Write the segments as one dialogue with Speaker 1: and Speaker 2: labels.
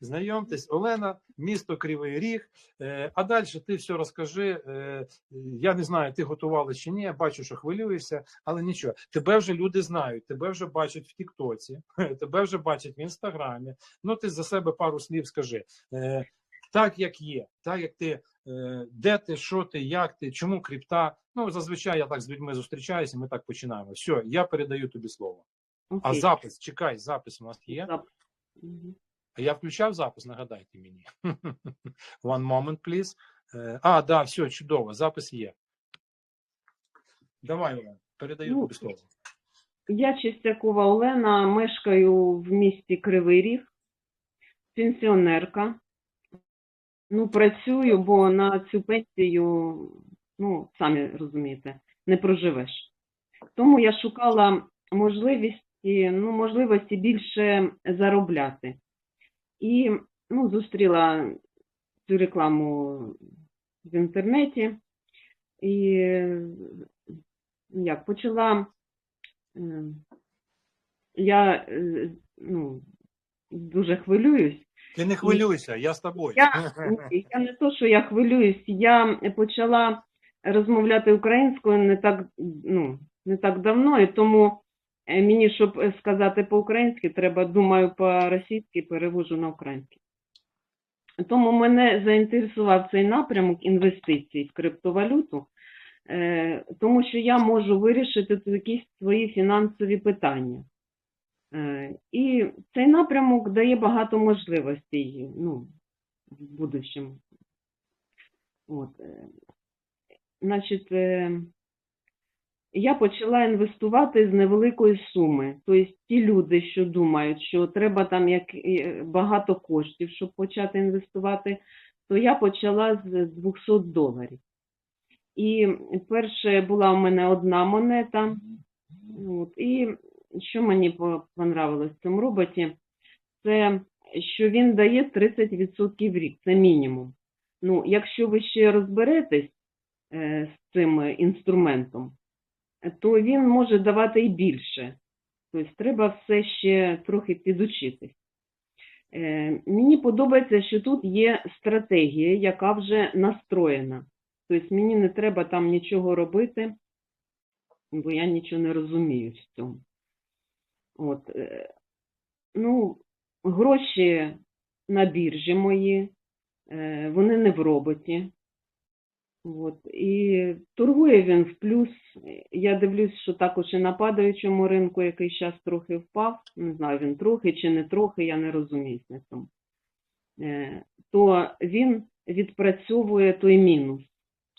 Speaker 1: Знайомтесь, Олена, місто Кривий Ріг. Е, А далі ти все розкажи. Е, Я не знаю, ти готувалась чи ні. Я бачу, що хвилюєшся, але нічого. Тебе вже люди знають, тебе вже бачать в Тіктоці, тебе вже бачать в інстаграмі. Ну ти за себе пару слів скажи. Е, Так як є, так як ти. Де ти, що ти, як ти, чому крипта? Ну зазвичай я так з людьми зустрічаюся. Ми так починаємо. Все, я передаю тобі слово. А запис, чекай, запис у нас є.
Speaker 2: Мгм.
Speaker 1: А Я включав запис, нагадайте мені. One moment, please. Е, А, да, все, чудово, запис є. Давай, Олена, передаю
Speaker 2: Ну,
Speaker 1: тобі слово.
Speaker 2: Я Чистякова Олена, мешкаю в місті Кривий Ріг, пенсіонерка. Ну, працюю, бо на цю пенсію, ну, самі розумієте, не проживеш. Тому я шукала можливості, ну, можливості більше заробляти. І ну, зустріла цю рекламу в інтернеті і як почала Е, Я е, ну, дуже хвилююсь.
Speaker 1: Ти не хвилюйся, я з тобою.
Speaker 2: Я, я не то, що я хвилююсь, я почала розмовляти українською не так, ну, не так давно, і тому мені, щоб сказати по-українськи, треба, думаю, по-російськи перевожу на український. Тому мене заінтересував цей напрямок інвестицій в криптовалюту, е, тому що я можу вирішити якісь свої фінансові питання. Е, І цей напрямок дає багато можливостей ну, в будущем. От. е, Значить, е, я почала інвестувати з невеликої суми. Тобто ті люди, що думають, що треба там як е, багато коштів, щоб почати інвестувати, то я почала з 200 доларів. І перше була у мене одна монета. От, і що мені понравилось в цьому роботі, це що він дає 30% в рік, це мінімум. Ну, якщо ви ще розберетесь е, з цим інструментом, то він може давати і більше. Тобто треба все ще трохи підучитись. Е, мені подобається, що тут є стратегія, яка вже настроєна. Тобто мені не треба там нічого робити, бо я нічого не розумію в цьому. От, е, ну, гроші на біржі мої, е, вони не в роботі. От, і торгує він в плюс. Я дивлюсь, що також і на падаючому ринку, який зараз трохи впав, не знаю, він трохи чи не трохи, я не розуміюсь на цьому. Е, То він відпрацьовує той мінус,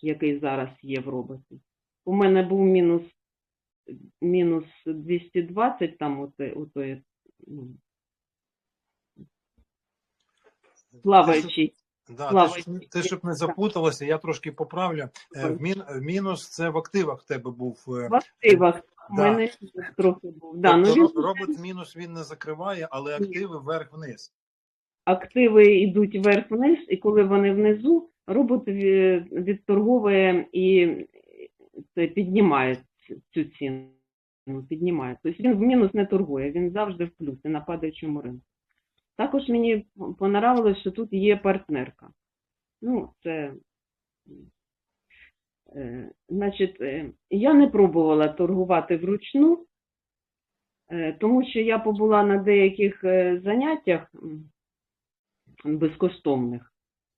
Speaker 2: який зараз є в роботі. У мене був мінус мінус 220 там оте, ну, плаваючий.
Speaker 1: Да, ти, щоб, ти щоб не запуталася, я трошки поправлю. Е, В, мін, мінус це в активах в тебе був. е,
Speaker 2: В активах у
Speaker 1: Да.
Speaker 2: мене трохи був. Да, ну
Speaker 1: тобто
Speaker 2: він,
Speaker 1: робот мінус він не закриває, але активи вверх-вниз.
Speaker 2: активи йдуть вверх-вниз, і коли вони внизу, робот відторговує і це піднімає цю ціну. Піднімає. Тобто він в мінус не торгує, він завжди в плюсі на падаючому ринку. Також мені понравилось, що тут є партнерка. Ну, це Е, Значить, е, я не пробувала торгувати вручну, е, тому що я побула на деяких заняттях безкоштовних,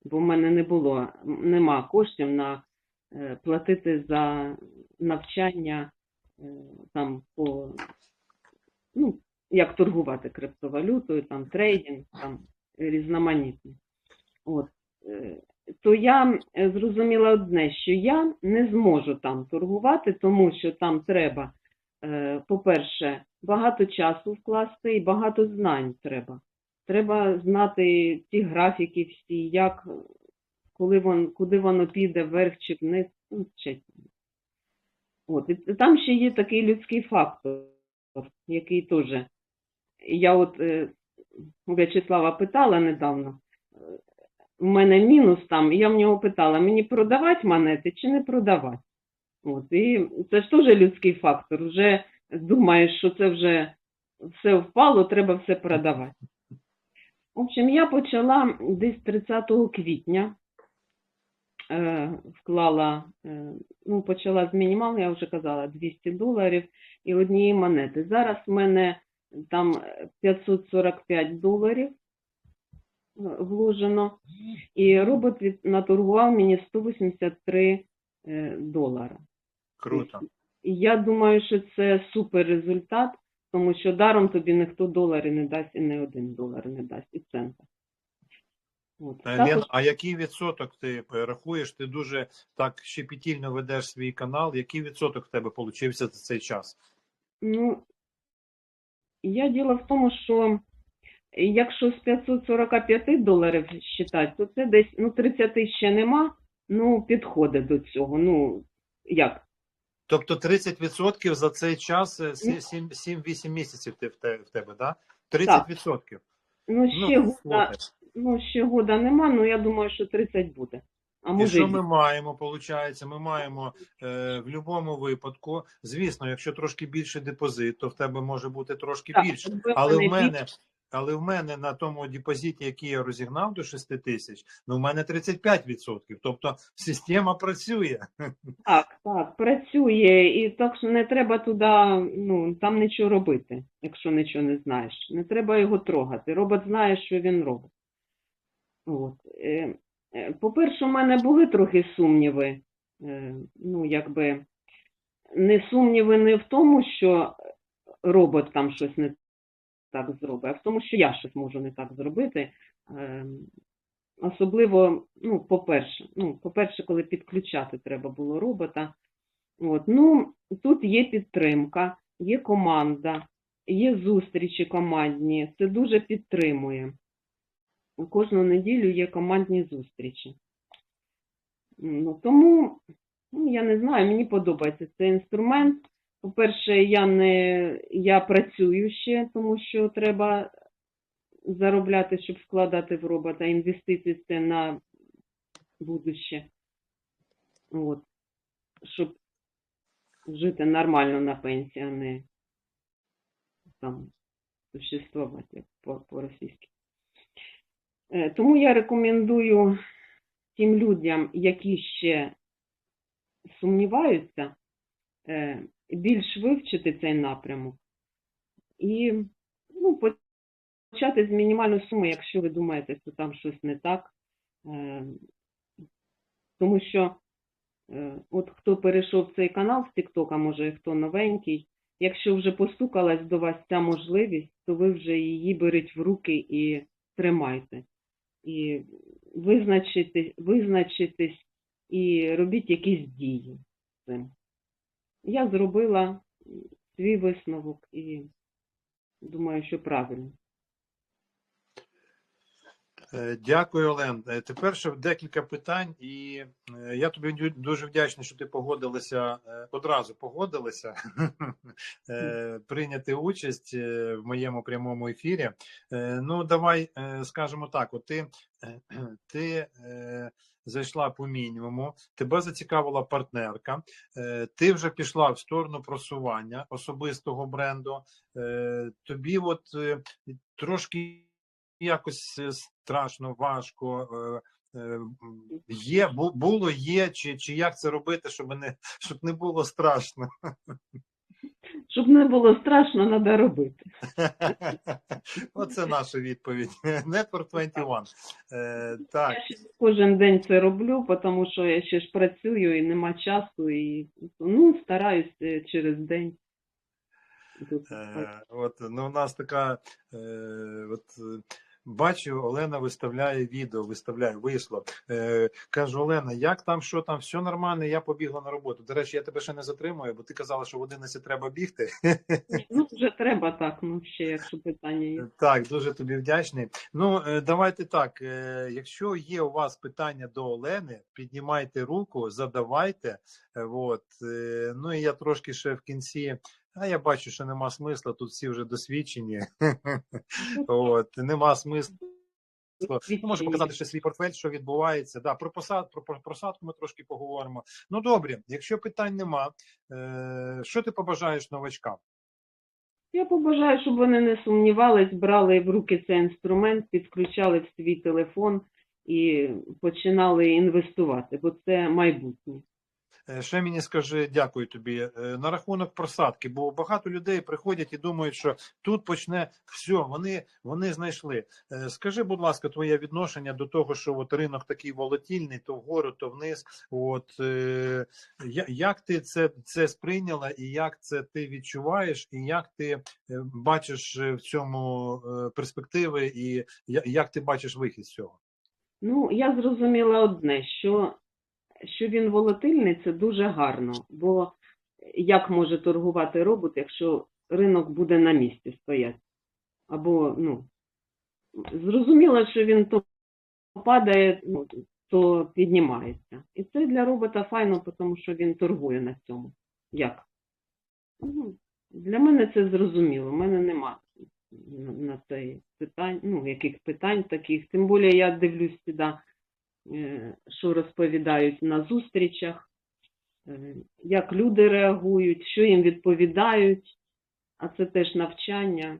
Speaker 2: бо в мене не було, нема коштів на платити за навчання там по, ну, як торгувати криптовалютою, там трейдинг, там різноманітні. От. е, то я зрозуміла одне, що я не зможу там торгувати, тому що там треба, е, по-перше, багато часу вкласти і багато знань треба. Треба знати ті графіки всі, як, коли вон, куди воно піде, вверх чи вниз, ну. От, і там ще є такий людський фактор, який теж. Я от е, В'ячеслава питала недавно, у мене мінус там, і я в нього питала, мені продавати монети чи не продавати? От, і це ж теж людський фактор. Вже думаєш, що це вже все впало, треба все продавати. В общем, я почала десь 30 квітня. Е, вклала, е, ну, почала з мінімалу, я вже казала, 200 доларів і однієї монети. Зараз в мене там 545 доларів е, вложено, і робот від, наторгував мені 183 е, долара.
Speaker 1: Круто.
Speaker 2: І я думаю, що це супер результат, тому що даром тобі ніхто долари не дасть і не один долар не дасть, і цента. От.
Speaker 1: Е,
Speaker 2: Також-
Speaker 1: а який відсоток ти е, рахуєш? Ти дуже так щепетільно ведеш свій канал. Який відсоток в тебе получився за цей час?
Speaker 2: Ну, я діло в тому, що якщо з 545 доларів считати, то це десь, ну, 30 ще нема, ну, підходить до цього. Ну, як?
Speaker 1: Тобто 30% за цей час 7-8 місяців ти в те- в тебе, да? 30%.
Speaker 2: Ну, ще,
Speaker 1: Ну,
Speaker 2: года, ну, ще года нема, ну, я думаю, що 30 буде. А
Speaker 1: І що ми маємо? Получається, ми маємо е, в будь-якому випадку. Звісно, якщо трошки більше депозит, то в тебе може бути трошки
Speaker 2: Так,
Speaker 1: більше. Але в
Speaker 2: мене
Speaker 1: мене, але в мене на тому депозиті, який я розігнав до 6 тисяч, ну в мене 35%. Тобто система працює.
Speaker 2: Так, так, працює, і так що не треба туди, ну, там нічого робити, якщо нічого не знаєш. Не треба його трогати. Робот знає, що він робить. От. Е, По-перше, у мене були трохи сумніви. Е, Ну, якби не сумніви не в тому, що робот там щось не так зробить, а в тому, що я щось можу не так зробити. Е, Особливо, ну, по-перше, ну, по-перше, коли підключати треба було робота. От, ну, тут є підтримка, є команда, є зустрічі командні. Це дуже підтримує. Кожну неділю є командні зустрічі. Ну, тому, ну, я не знаю, мені подобається цей інструмент. По-перше, я я працюю ще, тому що треба заробляти, щоб вкладати в робота. Інвестиції це на будуще. От. Щоб жити нормально на пенсії, а не там существувати по-російськи. Е, Тому я рекомендую тим людям, які ще сумніваються, е, більш вивчити цей напрямок і ну, почати з мінімальної суми, якщо ви думаєте, що там щось не так. Е, Тому що от хто перейшов цей канал з TikTok, а може і хто новенький, якщо вже постукалась до вас ця можливість, то ви вже її беріть в руки і тримайте. І визначитись, визначитись і робіть якісь дії з цим. Я зробила свій висновок і думаю, що правильно.
Speaker 1: Е, Дякую, Олен. Е, Тепер ще декілька питань, і е, я тобі дуже вдячний, що ти погодилася одразу погодилася прийняти участь в моєму прямому ефірі. Ну, давай скажемо так: от ти, ти зайшла по мінімуму, тебе зацікавила партнерка, ти вже пішла в сторону просування особистого бренду. Тобі, от трошки якось е, страшно, важко. е, е, Є, було, є, чи, чи як це робити, щоб не, щоб не було страшно.
Speaker 2: Щоб не було страшно, треба робити.
Speaker 1: Оце наша відповідь. Network 21. Е, так,
Speaker 2: Я ще кожен день це роблю, тому що я ще ж працюю і нема часу, і ну, стараюсь через день.
Speaker 1: Е, от, ну, у нас така, е, от, бачу, Олена виставляє відео, виставляє, вийшло. Е, кажу, Олена, як там, що там, все нормально, я побігла на роботу. До речі, я тебе ще не затримую, бо ти казала, що в 11 треба бігти.
Speaker 2: Ну, вже треба так, ну ще якщо питання є.
Speaker 1: Так, дуже тобі вдячний. Ну, е, давайте так. е, Якщо є у вас питання до Олени, піднімайте руку, задавайте. Е, От. Ну і я трошки ще в кінці. А я бачу, що нема смисла, тут всі вже досвідчені. От, нема смислу. Ну, можу показати ще свій портфель, що відбувається. Да, про посад, про, про просадку ми трошки поговоримо. Ну добре, якщо питань нема, е, що ти побажаєш новачкам?
Speaker 2: Я побажаю, щоб вони не сумнівались, брали в руки цей інструмент, підключали в свій телефон і починали інвестувати, бо це майбутнє.
Speaker 1: Е, Ще мені скажи, дякую тобі. Е, На рахунок просадки, бо багато людей приходять і думають, що тут почне все, вони, вони знайшли. Е, Скажи, будь ласка, твоє відношення до того, що от ринок такий волатильний, то вгору, то вниз. От як ти це, це сприйняла, і як це ти відчуваєш, і як ти бачиш в цьому перспективи, і як ти бачиш вихід з цього?
Speaker 2: Ну, я зрозуміла одне, що, що він волатильний, це дуже гарно, бо як може торгувати робот, якщо ринок буде на місці стояти? Або, ну, зрозуміло, що він то падає, ну, то піднімається. І це для робота файно, тому що він торгує на цьому. Як? Ну, для мене це зрозуміло. У мене нема на, на це питань, ну, яких питань таких. Тим більше я дивлюсь сюди, що розповідають на зустрічах, е, як люди реагують, що їм відповідають, а це теж навчання,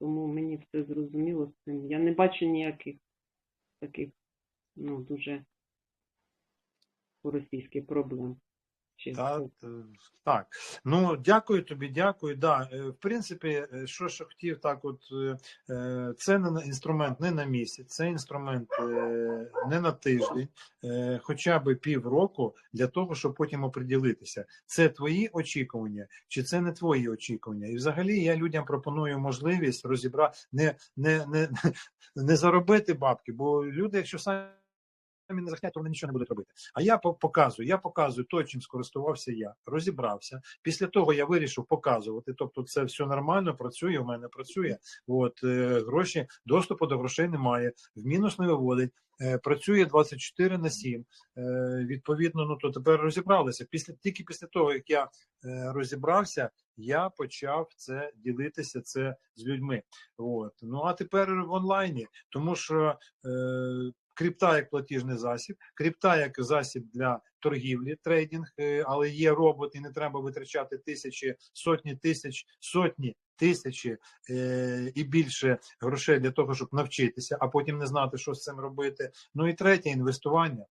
Speaker 2: тому мені все зрозуміло з цим. Я не бачу ніяких таких, ну, дуже по-російськи проблем.
Speaker 1: Та,
Speaker 2: Чесно.
Speaker 1: так. Ну, дякую тобі, дякую. Да, е, в принципі, е, що ж хотів, так от е, е, це не інструмент не на місяць, це інструмент е, не на тиждень, е, хоча б півроку для того, щоб потім оприділитися, це твої очікування чи це не твої очікування. І взагалі я людям пропоную можливість розібрати не, не, не, не заробити бабки, бо люди, якщо самі самі не захотять, то вони нічого не будуть робити. А я показую, я показую то, чим скористувався я, розібрався. Після того я вирішив показувати. Тобто, це все нормально, працює, у мене працює. От е, гроші, доступу до грошей немає, в мінус не виводить. е, Працює 24 на 7. Е, Відповідно, ну то тепер розібралися. Після тільки після того, як я е, розібрався, я почав це ділитися це з людьми. От ну а тепер в онлайні, тому що крипта як платіжний засіб, крипта як засіб для торгівлі, трейдинг, е, але є робот, і не треба витрачати тисячі, сотні тисяч, сотні тисячі е, і більше грошей для того, щоб навчитися, а потім не знати, що з цим робити. Ну і третє інвестування.